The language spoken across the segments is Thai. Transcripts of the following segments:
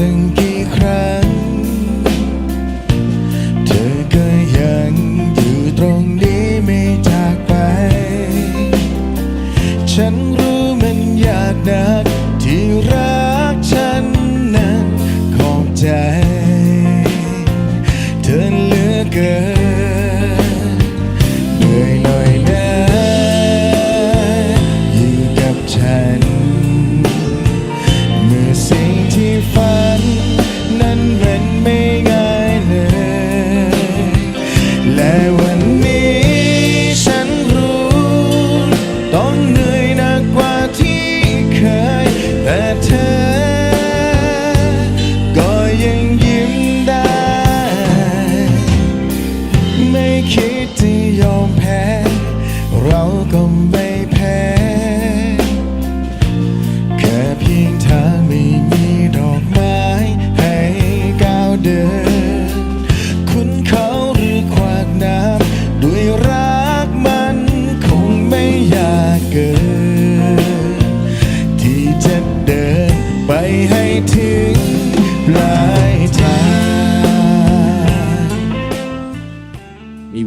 ตั้งกี่ครั้ง เธอก็ยังอยู่ตรงนี้ไม่จากไป ฉันรู้มันยากนักที่รักฉันนั้นขอบใจ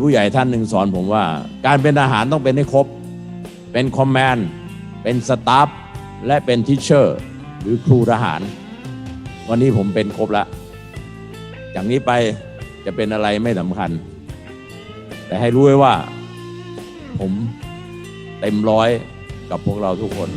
ผู้ใหญ่ท่านหนึ่งสอนผมว่า การเป็นอาหารต้องเป็นให้ครบ เป็นคอมแมนด์เป็นสตาฟและเป็นทิเชอร์หรือครูทหาร วันนี้ผมเป็นครบแล้วจากนี้ไปจะเป็นอะไรไม่สำคัญ แต่ให้รู้ไว้ว่า ผมเต็มร้อยกับพวกเราทุกคน